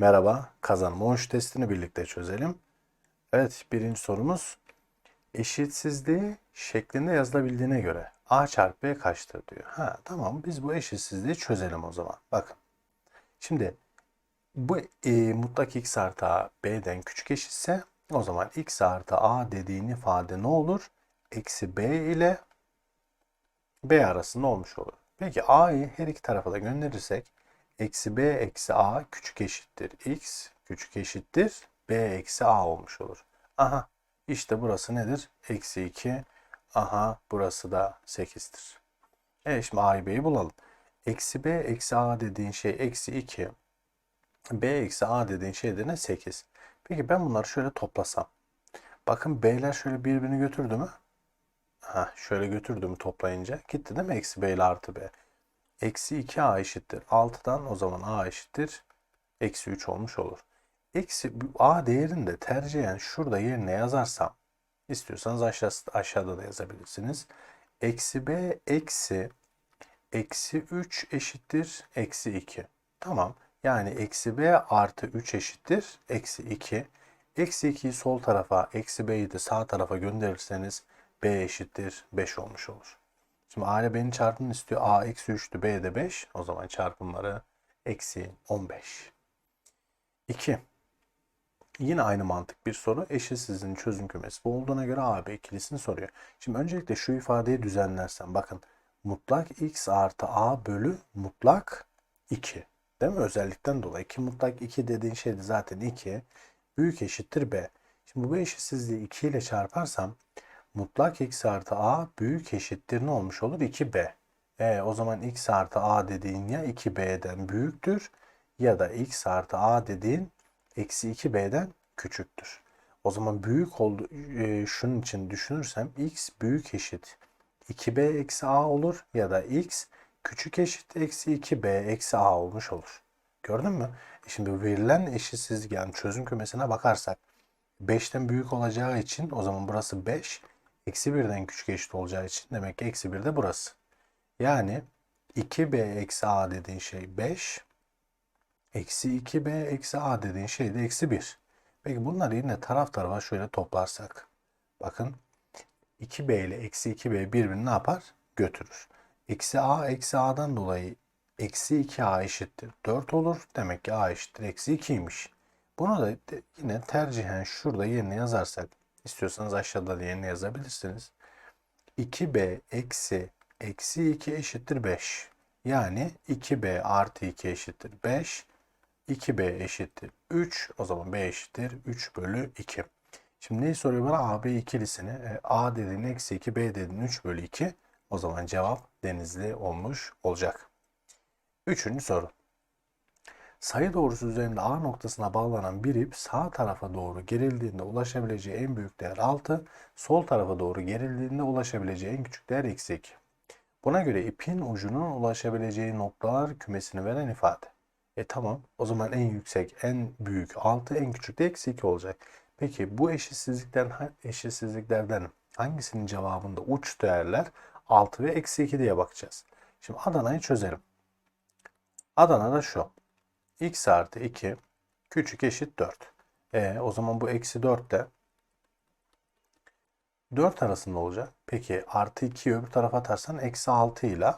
Merhaba, kazanma 13 testini birlikte çözelim. Evet, birinci sorumuz eşitsizliği şeklinde yazılabildiğine göre a çarpı b kaçtır diyor. Ha tamam biz bu eşitsizliği çözelim o zaman. Bakın. Şimdi bu e, mutlak x artı a b'den küçük eşitse o zaman x artı a dediğin ifade ne olur? Eksi b ile b arasında olmuş olur. Peki a'yı her iki tarafa da gönderirsek eksi b eksi a küçük eşittir x küçük eşittir b eksi a olmuş olur. Aha işte burası nedir? Eksi 2. Aha burası da 8'tir. Evet şimdi a'yı b'yi bulalım. Eksi b eksi a dediğin şey eksi 2. b eksi a dediğin şey de ne? 8. Peki ben bunları şöyle toplasam. Bakın b'ler şöyle birbirini götürdü mü? Ha, şöyle götürdü mü toplayınca? Gitti değil mi? Eksi b ile artı b. Eksi 2a eşittir. 6'dan o zaman a eşittir. Eksi 3 olmuş olur. Eksi a değerini de tercihen şurada yerine yazarsam istiyorsanız aşağı, aşağıda da yazabilirsiniz. Eksi b eksi eksi 3 eşittir eksi 2. Tamam. Yani eksi b artı 3 eşittir eksi 2. Eksi 2'yi sol tarafa, eksi b'yi de sağ tarafa gönderirseniz b eşittir 5 olmuş olur. Şimdi a ile b'nin çarpımını istiyor. a eksi 3'tü, b de 5. O zaman çarpımları eksi 15. 2. Yine aynı mantık bir soru. Eşitsizliğin çözüm kümesi bu olduğuna göre AB ikilisini soruyor. Şimdi öncelikle şu ifadeyi düzenlersem bakın mutlak x artı a bölü mutlak 2. Değil mi? Özellikten dolayı. ki mutlak 2 dediğin şey de zaten 2. Büyük eşittir b. Şimdi bu eşitsizliği 2 ile çarparsam mutlak x artı a büyük eşittir ne olmuş olur? 2b. E, o zaman x artı a dediğin ya 2b'den büyüktür ya da x artı a dediğin eksi 2b'den küçüktür. O zaman büyük oldu e, şunun için düşünürsem x büyük eşit 2b eksi a olur ya da x küçük eşit eksi 2b eksi a olmuş olur. Gördün mü? E şimdi verilen eşitsizlik yani çözüm kümesine bakarsak 5'ten büyük olacağı için o zaman burası 5 eksi 1'den küçük eşit olacağı için demek ki eksi 1 de burası. Yani 2b eksi a dediğin şey 5 Eksi 2b eksi a dediğin şey de eksi 1. Peki bunları yine taraf tarafa şöyle toplarsak. Bakın 2b ile eksi 2b birbirini ne yapar? Götürür. Eksi a eksi a'dan dolayı eksi 2a eşittir 4 olur. Demek ki a eşittir eksi 2'ymiş. Bunu da yine tercihen şurada yerine yazarsak istiyorsanız aşağıda da yerine yazabilirsiniz. 2b eksi eksi 2 eşittir 5. Yani 2b artı 2 eşittir 5. 2b eşittir 3. O zaman b eşittir 3 bölü 2. Şimdi neyi soruyor bana? AB ikilisini. E, A dediğin eksi 2, B dediğin 3 bölü 2. O zaman cevap denizli olmuş olacak. Üçüncü soru. Sayı doğrusu üzerinde A noktasına bağlanan bir ip sağ tarafa doğru gerildiğinde ulaşabileceği en büyük değer 6, sol tarafa doğru gerildiğinde ulaşabileceği en küçük değer eksi 2. Buna göre ipin ucunun ulaşabileceği noktalar kümesini veren ifade. E tamam. O zaman en yüksek, en büyük 6, en küçük de eksi 2 olacak. Peki bu eşitsizliklerden, eşitsizliklerden hangisinin cevabında uç değerler 6 ve eksi 2 diye bakacağız. Şimdi Adana'yı çözelim. Adana'da şu. X artı 2 küçük eşit 4. E, o zaman bu eksi 4 de 4 arasında olacak. Peki artı 2'yi öbür tarafa atarsan eksi 6 ile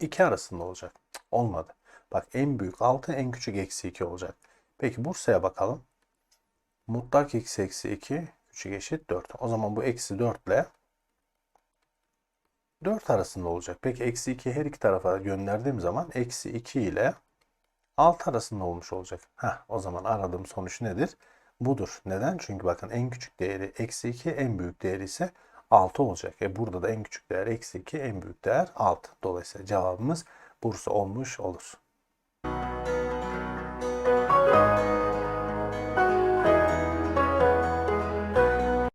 2 arasında olacak. Olmadı. Bak en büyük 6 en küçük eksi 2 olacak. Peki Bursa'ya bakalım. Mutlak x eksi 2 küçük eşit 4. O zaman bu eksi 4 ile 4 arasında olacak. Peki eksi 2 her iki tarafa gönderdiğim zaman eksi 2 ile 6 arasında olmuş olacak. Heh, o zaman aradığım sonuç nedir? Budur. Neden? Çünkü bakın en küçük değeri eksi 2 en büyük değeri ise 6 olacak. E burada da en küçük değer eksi 2 en büyük değer 6. Dolayısıyla cevabımız Bursa olmuş olur.